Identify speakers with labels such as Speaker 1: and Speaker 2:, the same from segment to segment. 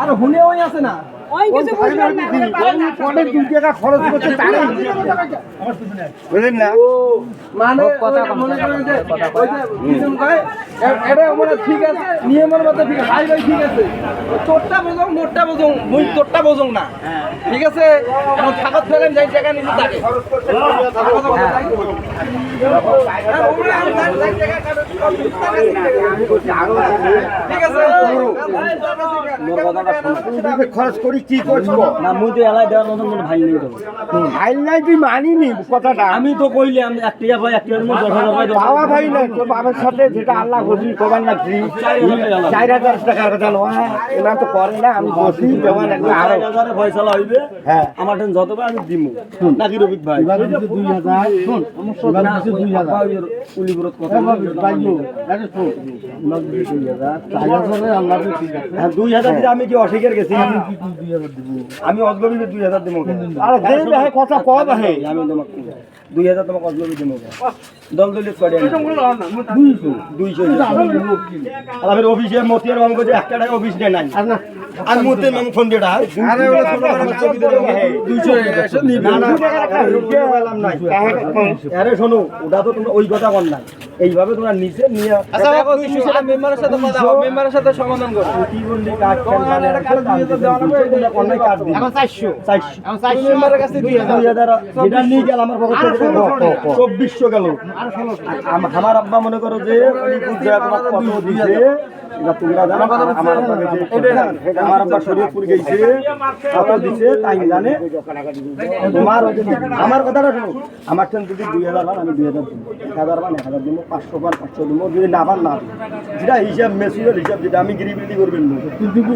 Speaker 1: আর হুনে ওই আছে না
Speaker 2: বুঝলেন না
Speaker 1: মানে মনে এটা মানে ঠিক আছে নিয়মের মধ্যে ঠিক আছে ভাই ভাই ঠিক আছে তোরটা বোঝং মোরটা বোঝং মুই তোরটা বোঝং না ঠিক আছে এখন থাকত ফেলেন যাই টাকা নিতে থাকে হ্যাঁ, ওমরা কাটো, ঠিক আছে
Speaker 2: খরচ করি কি করব?
Speaker 3: না মুই তো এলাই দেওয়ার মতন কোনো ভাই নেই তো।
Speaker 2: হাইল নাই তুই মানিনি কথাটা।
Speaker 3: আমি তো কইলে আমি এক এক মধ্যে
Speaker 2: বাবা ভাই বাবার সাথে যেটা আল্লাহ বসি কবার না ফ্রি চার হাজার টাকার কথা নয় এরা তো করে না আমি লাগবে
Speaker 3: আরও। ফয়সালা হইবে
Speaker 2: হ্যাঁ।
Speaker 3: আমার টেন যত আমি দিমু। নাকি রবিক ভাই?
Speaker 2: দুই হাজার শোন দুই হাজার।
Speaker 3: কথা হ্যাঁ, দুই হাজার দিলে আমি কি অস্বীকার গেছি আমি দুই হাজার দিব।
Speaker 2: আরে দেই ভাই কথা কম হে
Speaker 3: আমি তোমাকে দুই হাজার তোমাকে অজগবি দিব। দল দলিত করে দুইশো দুইশো আমি অফিসে মতিয়ার মামু কাছে একটা টাকা অফিস নেই। নাই আমি মতিয়ার মামু ফোন দিয়ে ডাক।
Speaker 2: আরে ওরা ছোট বড় ছবি দিলে
Speaker 3: দুইশো না না পেলাম নাই আরে শোনো ওটা তো তোমরা ওই কথা কর নাই। এইভাবে তোমরা নিচে নিয়ে
Speaker 1: আচ্ছা তুমি সেটা মেম্বারের সাথে কথা বলো, মেম্বারের সাথে সমাধান করো
Speaker 3: প্রতিবন্ধী কার্ড
Speaker 1: তোমার একটা কার্ড দিয়ে তো দেওয়া লাগবে, এই যে-
Speaker 3: অনেক কার্ড দিই
Speaker 2: চারশো।
Speaker 3: চারশো।
Speaker 1: তুমি মেম্বারের কাছে দুই হাজার।
Speaker 3: দুই হাজার যেটা নিয়ে গেল আমার পকেট থেকে। চব্বিশশো গেল। আম- আমার আব্বা মনে করো যে তোমার কত দিছে তোমরা জানো আমার গেছে আমার আব্বা শরীয়তপুর গেছে কত দিছে তাই জানে। তোমার আমার কথাটা শোনো। আমার ট্রেন যদি দুই হাজার আমি দুই হাজার দিব। এক হাজার এক হাজার দিব। পাঁচশো পান পাঁচশো দিব যদি না পান না। যেটা হিসাব মেসুরের হিসাব যেটা আমি গিরিবিলি করবেন না।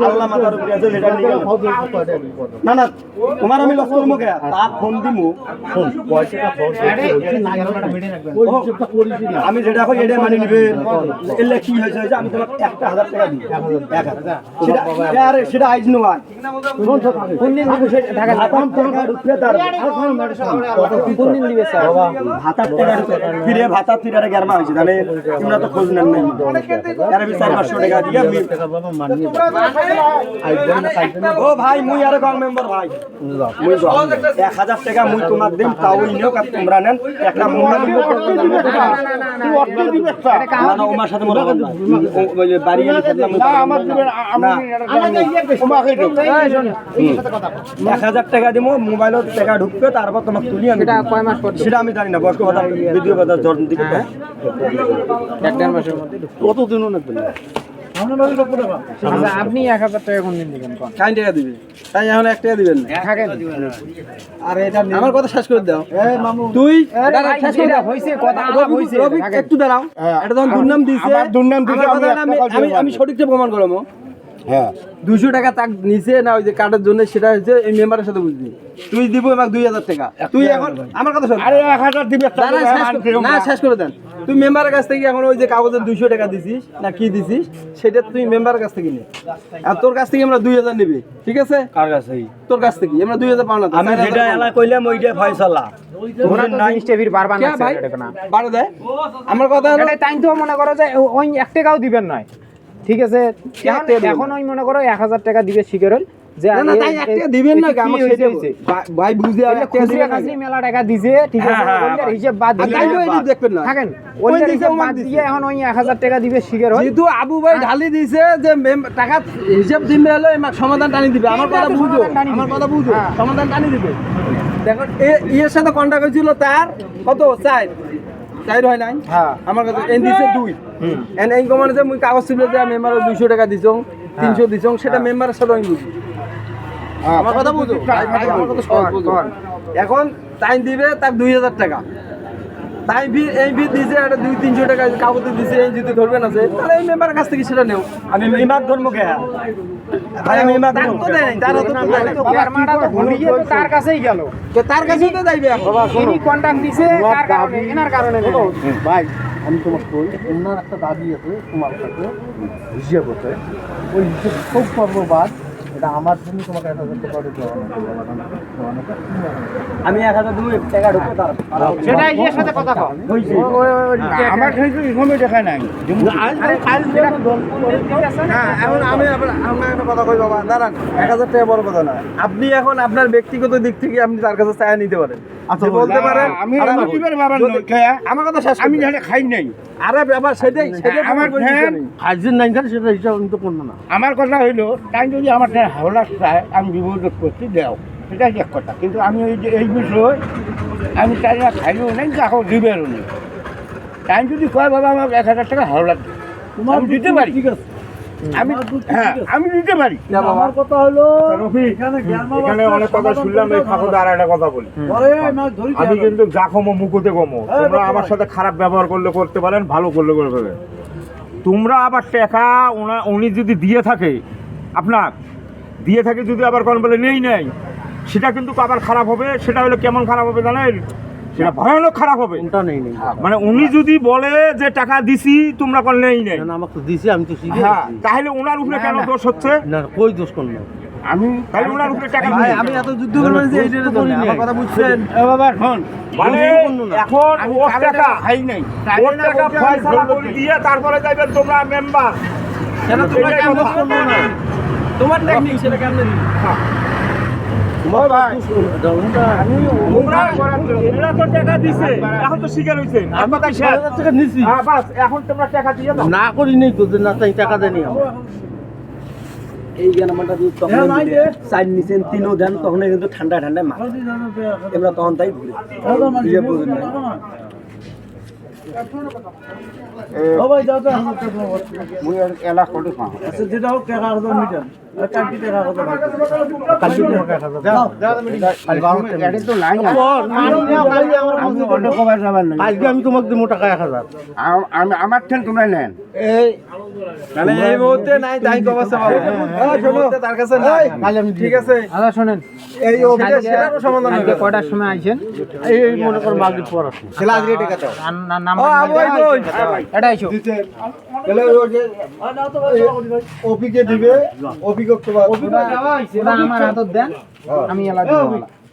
Speaker 3: আল্লাহ মাতার উপরে আছে সেটা নিয়ে না না তোমার আমি লক্ষ্য করব কে? তার ফোন দিমু। আমি যেটা কই এটা মানি নিবে। এলে কি হয়েছে আমি তোমাকে একটা হাজার টাকা দিই। এক হাজার। সেটা আরে সেটা আইজ নয়। কোন দিন দিবে দিবে ভাতার টাকা ফিরে ভাতার ফিরে গ্যারমা হয়েছে তাহলে তোমরা তো খোঁজ নেন নাই। পাঁচশো টাকা দিয়ে ও ভাই মুই আরে কম মেম্বার ভাই। মুই এক হাজার টাকা মুই তোমার দিন তাও তোমরা নেন। একটা ওমার সাথে বাড়ি এক হাজার টাকা দিব মোবাইলের টাকা ঢুকবে তারপর তোমাকে তুলি আমি সেটা কয় মাস পর আমি জানি না বয়স্ক কথা ভিডিও কথা জ্বর দিকে
Speaker 2: কতদিনও লাগবে না?
Speaker 4: আচ্ছা আপনি এক হাজার টাকা কোন দিন দিবেন?
Speaker 1: কাই টাকা দিবেন তাই এখন এক টাকা দিবেন না।
Speaker 4: থাকেন
Speaker 1: আর এটা আমার কথা শেষ করে দাও।
Speaker 2: এই
Speaker 1: তুই
Speaker 4: আরে
Speaker 1: দাঁড়া,
Speaker 4: ভাই,
Speaker 1: শেষ করে দাও।
Speaker 4: হইছে, কথা হইছে,
Speaker 1: একটু দাঁড়াও।
Speaker 2: হ্যাঁ,
Speaker 1: এটা তখন দুর্নাম
Speaker 2: দিয়েছে দুর্নাম
Speaker 1: দিয়েছে
Speaker 2: আমি।
Speaker 1: আমি সঠিকটা প্রমাণ করব
Speaker 2: হ্যাঁ।
Speaker 1: দুশো টাকা তাক নিচে না ওই যে কার্ডের জন্য সেটা হচ্ছে এই মেম্বারের সাথে বুঝবি। তুই দিব আমাকে দুই হাজার টাকা। তুই এখন আমার কথা শোন।
Speaker 2: আরে এক হাজার দিবে
Speaker 1: না, না, শেষ করে- দেন। তুই মেম্বারের কাছ থেকে এখন ওই যে কাগজের দুইশো টাকা দিছিস না কি দিছিস সেটা তুই মেম্বারের কাছ থেকে নে। আর তোর কাছ থেকে আমরা দুই হাজার নিবি ঠিক আছে?
Speaker 3: কার কাছে
Speaker 1: তোর কাছ থেকে আমরা দুই হাজার পাও না তো,
Speaker 3: আমি যেটা এলা কইলাম ওইটা ফয়সালা।
Speaker 1: আমার কথা হলো
Speaker 4: তো মনে করো যে ওই এক টাকাও দিবেন নয়। ঠিক আছে? এখন- ওই মনে করো এক হাজার টাকা দিবে শিকারল যে
Speaker 1: দিবেন না? ভাই- বুঝে
Speaker 4: মেলা টাকা দিছে ঠিক আছে?
Speaker 3: হ্যাঁ, হ্যাঁ,
Speaker 4: হিসেব বাদ
Speaker 1: দেখবেন না।
Speaker 4: থাকেন এখন ওই এক হাজার টাকা দিবে শিকার হয়
Speaker 1: যেহেতু আবু ভাই ঢালি দিছে যে টাকা হিসাব দিবে হলো এমাক সমাধান টানি দিবে। আমার কথা বুঝো আমার কথা বুঝো।
Speaker 4: হ্যাঁ।
Speaker 1: সমাধান টানি দিবে। দেখো এ- ইয়ের সাথে কন্ট্যাক্ট হয়েছিল তার কত? চার। চার হয় নাই?
Speaker 4: হ্যাঁ
Speaker 1: আমার কাছে এন দিছে দুই এন এন কমানে যে মুই কাগজ ছিল যে মেম্বার দুইশো টাকা দিছং তিনশো দিছং সেটা মেম্বারের সাথে আমি বুঝি আমার কথা বুঝো আমার কথা এখন টাইম দিবে তার দুই হাজার টাকা। তাই বি এই বি দিছে একটা দুই তিনশো টাকা কাগজে দিছে এই যদি ধরবেন আছে তাহলে এই মেম্বারের কাছ থেকে সেটা নেও।
Speaker 3: আমি ইমাদ ধর্ম কে?
Speaker 1: তার
Speaker 3: ধর্ম
Speaker 1: তো দেয় তার তো দেয়। নাই।
Speaker 4: তো ভুলে গিয়ে তো তার কাছেই গেল।
Speaker 1: তো তার কাছেই তো যাইবে
Speaker 4: কন্টাক্ট দিছে কার কারণে? এনার কারণে
Speaker 2: ভাই আমি তোমার কই? ওনার একটা দাবি আছে তোমার কাছে। হিসেব হতে ওই হিসেব খুব পর্ববাদ
Speaker 4: আমার জন্য তোমাকে এক হাজার টাকা দিতে হবে।
Speaker 5: আমি এক হাজার দুই টাকা ঢুকবো তার
Speaker 4: সেটা ইয়ের সাথে কথা কও।
Speaker 2: আমার কিন্তু সময় দেখা নাই।
Speaker 5: হ্যাঁ এখন আমি আপনার- আপনার একটা কথা কই বাবা দাঁড়ান। এক হাজার টাকা বড় কথা না। আপনি এখন আপনার ব্যক্তিগত দিক থেকে আপনি তার কাছে চায়া নিতে পারেন।
Speaker 2: আচ্ছা,
Speaker 5: বলতে পারেন
Speaker 2: আমি।
Speaker 5: আমার কথা শেষ
Speaker 2: আমি খাই নাই।
Speaker 5: আরে ব্যাপার সেটাই সেটাই
Speaker 2: আমার
Speaker 5: আমার
Speaker 2: ফ্যান
Speaker 5: নাই। সেটা হিসাব তো করব না।
Speaker 2: আমার কথা হইল তাই যদি আমার হাওলা চায় আমি বিপদ করছি দেও। সেটা এক কথা। কিন্তু আমি ওই যে এই বিষয় আমি তাই না খাইও নাই কাকো দিবেরও নেই। তাই যদি কয় বাবা আমার এক হাজার টাকা হাওলা। আমি দিতে পারি। ঠিক আছে। আমি হ্যাঁ আমি দিতে পারি।
Speaker 5: আমার কথা হলো
Speaker 6: এখানে অনেক কথা শুনলাম এই ফাঁকতে আর একটা কথা বলি। আমি কিন্তু যা কমো মুখতে কমো। তোমরা আমার সাথে খারাপ ব্যবহার করলে করতে পারেন ভালো করলে করতে পারেন। তোমরা আবার টাকা ওনা উনি যদি দিয়ে থাকে আপনার দিয়ে থাকে যদি আবার কোন বলে নেই নেই। সেটা কিন্তু আবার খারাপ হবে সেটা হলো কেমন খারাপ হবে জানেন? সেটা ভয়ানক খারাপ হবে।
Speaker 5: নেই
Speaker 6: মানে উনি যদি বলে যে টাকা দিছি তোমরা কোন নেই নেই।
Speaker 5: আমাকে দিছি আমি তো শিখে
Speaker 6: হ্যাঁ তাহলে ওনার উপরে কেন দোষ হচ্ছে?
Speaker 5: না কই দোষ কোন না
Speaker 2: আমি
Speaker 6: তাহলে ওনার উপরে টাকা
Speaker 5: ভাই আমি এত যুদ্ধ করলাম যে এইটার জন্য আমার কথা বুঝছেন?
Speaker 2: এ বাবা শোন
Speaker 6: মানে এখন ওর টাকা
Speaker 2: খাই নাই।
Speaker 6: ওর টাকা ফয়সালা করে দিয়ে তারপরে যাইবেন তোমরা মেম্বার
Speaker 5: কেন তোমরা কেন দোষ না? তোমার টেকনিক সেটা কেমনে দিবি
Speaker 6: হ্যাঁ,
Speaker 5: না করি নেই তো না তাই টাকা এই যদি তখন সাইড নিছেন তিনও দেন তখন কিন্তু ঠান্ডা ঠান্ডা মার এবার তখন তাই ঘুরে আজকে আমি তোমাকে দেবো টাকা এক হাজার
Speaker 2: আম- আমি আমার ঠেন তোমরা নেন
Speaker 5: এই মানে এই মুহূর্তে নাই তাই ভালো। এই তার কাছে নাই। ঠিক আছে।
Speaker 4: শোনেন।
Speaker 5: এই অভিযোগ সেটারও সমাধান হবে
Speaker 4: কয়টার সময় আইছেন?
Speaker 5: এই মনে করো মাগরিব পর আছে। আজকে
Speaker 4: নাম-
Speaker 5: আবু আই কই
Speaker 4: এটা আইছো।
Speaker 5: অপিকে দিবে অপিকে তো
Speaker 4: ওটা আমার হাতত দেন আমি এলা দিব।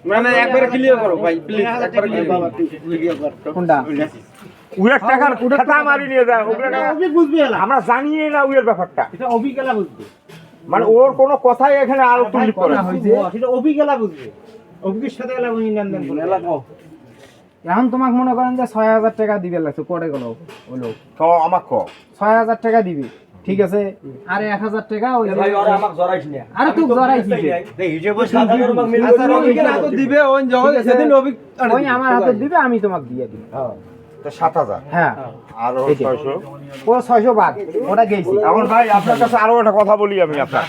Speaker 5: মানে একবারে ক্লিয়ার করো ভাই প্লিজ একবারে ক্লিয়ার
Speaker 4: কোনটা?
Speaker 6: উয়ের টাকার খাতা মারি নিয়ে যায় আমরা জানিয়ে না উয়ের ব্যাপারটা।
Speaker 4: এটা অভিজ্ঞতা বুঝবে।
Speaker 6: মানে ওর কোনো কথাই এখানে আলো তুলি করে।
Speaker 4: সেটা অভিজ্ঞতা বুঝবে। অভিজ্ঞের সাথে লেনদেন করে এখন তোমাকে মনে করেন যে ছয় হাজার টাকা দিবে লাগছে করে গেল হলো
Speaker 6: তো আমার ক।
Speaker 4: ছয় হাজার টাকা দিবি ঠিক আছে? আর এক হাজার টাকা ওই
Speaker 5: ভাই ওরা আমাকে জড়াইছ না।
Speaker 4: আরে তুই জড়াইছিস
Speaker 5: আচ্ছা তো দিবে। ওই যখন সেদিন অপিক
Speaker 4: ওই আমার হাতত দিবে আমি তোমাকে দিয়ে দিই
Speaker 6: সাত হাজার।
Speaker 4: হ্যাঁ।
Speaker 6: আর। ছয়শো।
Speaker 4: ও ছয়শো বাদ। ওটা গেছি।
Speaker 6: এখন ভাই আপনার কাছে আরও একটা কথা বলি আমি আপনার।